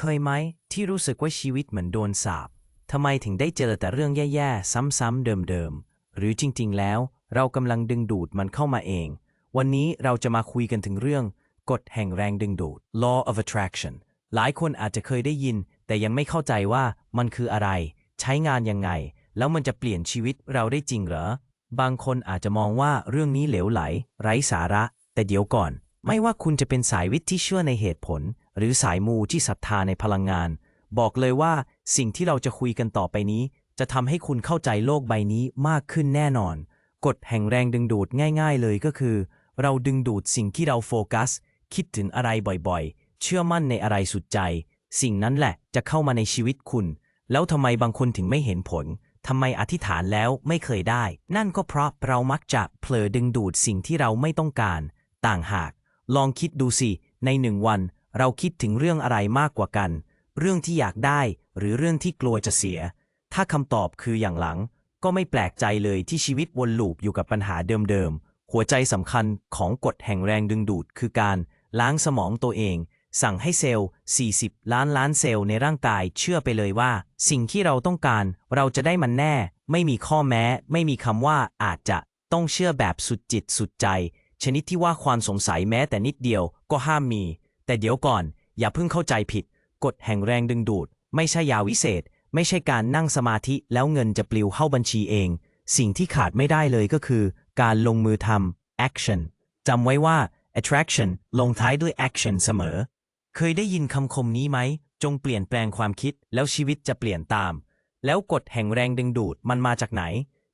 เคยไหม ที่รู้สึกว่าชีวิตเหมือนโดนสาปทำไมถึงได้เจอแต่เรื่องแย่ๆ ซ้ำๆเดิมๆ หรือจริงๆ แล้ว เรากำลังดึงดูดมันเข้ามาเอง วันนี้เราจะมาคุยกันถึงเรื่อง กฎแห่งแรงดึงดูด law of attraction หลายคนอาจจะเคยได้ยิน แต่ยังไม่เข้าใจว่ามันคืออะไร ใช้งานยังไง แล้วมันจะเปลี่ยนชีวิตเราได้จริงเหรอ บางคนอาจจะมองว่าเรื่องนี้เหลวไหล ไร้สาระ แต่เดี๋ยวก่อน ไม่ว่าคุณจะเป็นสายวิทย์ที่เชื่อในเหตุผล หรือสายมูที่ศรัทธาในพลังงาน บอกเลยว่าสิ่งที่เราจะคุยกันต่อไปนี้ จะทำให้คุณเข้าใจโลกใบนี้มากขึ้นแน่นอน กฎแห่งแรงดึงดูดง่าย ๆ เลยก็คือ เราดึงดูดสิ่งที่เราโฟกัส คิดถึงอะไรบ่อยๆ เชื่อมั่นในอะไรสุดใจ สิ่งนั้นแหละจะเข้ามาในชีวิตคุณ แล้วทำไมบางคนถึงไม่เห็นผลทำไมอธิษฐานแล้วไม่เคยได้ นั่นก็เพราะเรามักจะเผลอดึงดูดสิ่งที่เราไม่ต้องการ ต่างหาก ลองคิดดูสิ ในหนึ่งวัน เราคิดถึงเรื่องอะไรมากกว่ากัน เรื่องที่อยากได้หรือเรื่องที่กลัวจะเสีย ถ้าคำตอบคืออย่างหลัง ก็ไม่แปลกใจเลยที่ชีวิตวนลูปอยู่กับปัญหาเดิมๆ หัวใจสำคัญของกฎแห่งแรงดึงดูด คือการล้างสมองตัวเอง สั่งให้เซลล์ 40 ล้านล้านเซลล์ในร่างกายเชื่อไปเลยว่า สิ่งที่เราต้องการเราจะได้มันแน่ ไม่มีข้อแม้ ไม่มีคำว่าอาจจะต้องเชื่อแบบสุดจิตสุดใจ ชนิดที่ว่าความสงสัยแม้แต่นิดเดียวก็ห้ามมี แต่เดี๋ยวก่อน อย่าเพิ่งเข้าใจผิด กฎแห่งแรงดึงดูด ไม่ใช่ยาวิเศษ ไม่ใช่การนั่งสมาธิแล้วเงินจะปลิวเข้าบัญชีเอง สิ่งที่ขาดไม่ได้เลยก็คือ การลงมือทำ action จำไว้ว่า attraction ลงท้ายด้วย action เสมอ เคยได้ยินคำคมนี้ไหม จงเปลี่ยนแปลงความคิดแล้วชีวิตจะเปลี่ยนตาม แล้วกฎแห่งแรงดึงดูดมันมาจากไหน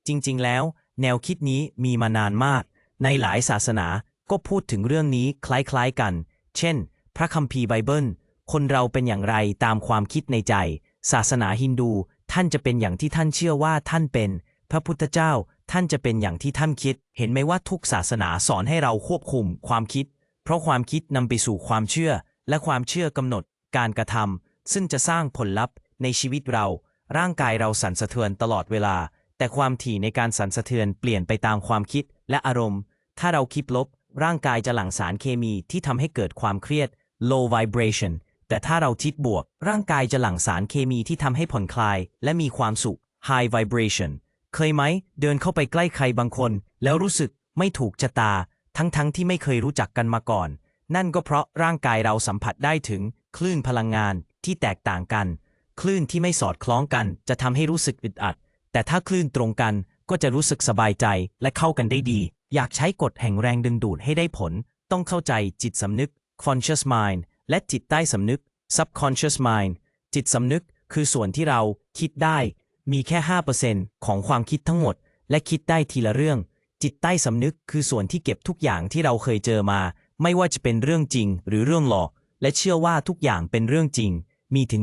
จริง ๆ แล้ว แนวคิดนี้มีมานานมาก ในหลายศาสนาก็พูดถึงเรื่องนี้คล้าย ๆ กัน เช่น พระคัมภีร์ไบเบิล คนเราเป็นอย่างไรตามความคิดในใจ ศาสนาฮินดู ท่านจะเป็นอย่างที่ท่านเชื่อว่าท่านเป็น พระพุทธเจ้าท่านจะเป็นอย่างที่ท่านคิด เห็นไหมว่าทุกศาสนาสอนให้เราควบคุมความคิด เพราะความคิดนำไปสู่ความเชื่อ และความเชื่อกำหนด การกระทำซึ่งจะสร้างผลลัพธ์ในชีวิตเรา ร่างกายเราสั่นสะเทือนตลอดเวลา แต่ความถี่ในการสั่นสะเทือนเปลี่ยนไปตามความคิดและอารมณ์ ถ้าเราคิดลบ ร่างกายจะหลั่งสารเคมีที่ทำให้เกิดความเครียด low vibration แต่ถ้าเราคิดบวก ร่างกายจะหลั่งสารเคมีที่ทำให้ผ่อนคลาย และมีความสุข high vibration เคยไหม เดินเข้าไปใกล้ใครบางคน แล้วรู้สึกไม่ถูกชะตา ทั้งๆทที่ไม่เคยรู้จักกันมาก่อน นั่นก็เพราะร่างกายเราสัมผัสได้ถึง คลื่นพลังงานที่แตกต่างกัน คลื่นที่ไม่สอดคล้องกัน จะทำให้รู้สึกอึดอัด แต่ถ้าคลื่นตรงกันก็จะรู้สึกสบายใจและเข้ากันได้ดี อยากใช้กฎแห่งแรงดึงดูดให้ได้ผล ต้องเข้าใจจิตสำนึก conscious mind และจิตใต้สำนึก subconscious mind จิตสำนึกคือส่วนที่เราคิดได้ มีแค่ 5%ของความคิดทั้งหมด และคิดได้ทีละเรื่อง จิตใต้สำนึกคือส่วนที่เก็บทุกอย่างที่เราเคยเจอมา ไม่ว่าจะเป็นเรื่องจริงหรือเรื่องหลอก และเชื่อว่าทุกอย่างเป็นเรื่องจริง มีถึง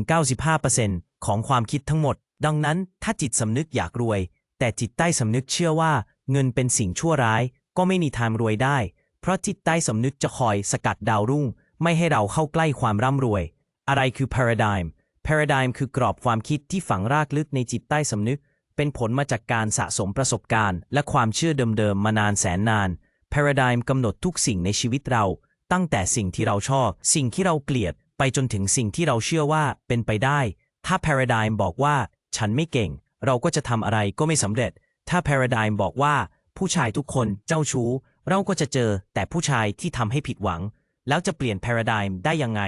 95%ของความคิดทั้งหมด ดังนั้นถ้าจิตสำนึกอยากรวย แต่จิตใต้สำนึกเชื่อว่า เงินเป็นสิ่งชั่วร้าย ก็ไม่มีทางรวยได้ เพราะจิตใต้สำนึกจะคอยสกัดดาวรุ่ง ไม่ให้เราเข้าใกล้ความร่ำรวย อะไรคือ paradigm paradigm คือกรอบความคิดที่ฝังรากลึกในจิตใต้สำนึก เป็นผลมาจากการสะสมประสบการณ์ และความเชื่อเดิมๆมานานแสนนาน paradigm กำหนดทุกสิ่งในชีวิตเรา ตั้งแต่สิ่งที่เราชอบ สิ่งที่เราเกลียด ไปจนถึงสิ่งที่เราเชื่อว่าเป็นไปได้ ถ้า paradigm บอกว่า ฉันไม่เก่ง เราก็จะทำอะไรก็ไม่สำเร็จ ถ้า paradigm บอกว่า ผู้ชายทุกคนเจ้าชู้ เราก็จะเจอแต่ผู้ชายที่ทำให้ผิดหวัง แล้วจะเปลี่ยน paradigm ได้ยังไง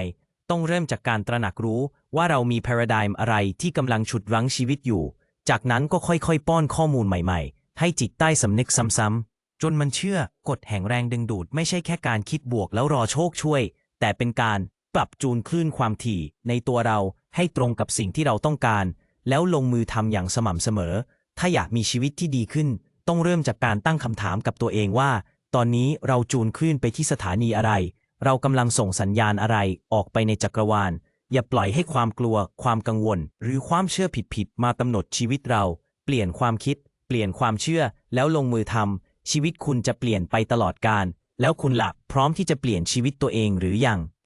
ต้องเริ่มจากการตระหนักรู้ว่าเรามี paradigm อะไรที่กำลังฉุดรั้งชีวิตอยู่ จากนั้นก็ค่อยๆ ป้อนข้อมูลใหม่ๆ ให้จิตใต้สำนึกซ้ำๆ จนมันเชื่อกฎแห่งแรงดึงดูดไม่ใช่แค่การคิดบวกแล้วรอโชคช่วย แต่เป็นการปรับจูนคลื่นความถี่ในตัวเราให้ตรงกับสิ่งที่เราต้องการ แล้วลงมือทำอย่างสม่ำเสมอ ถ้าอยากมีชีวิตที่ดีขึ้น ต้องเริ่มจากการตั้งคำถามกับตัวเองว่า ตอนนี้เราจูนคลื่นไปที่สถานีอะไร เรากำลังส่งสัญญาณอะไรออกไปในจักรวาล อย่าปล่อยให้ความกลัว ความกังวล หรือความเชื่อผิดๆ มากำหนดชีวิตเรา เปลี่ยนความคิด เปลี่ยนความเชื่อ แล้วลงมือทำชีวิตคุณจะเปลี่ยนไปตลอดกาลแล้วคุณหลักพร้อมที่จะเปลี่ยนชีวิตตัวเองหรือยัง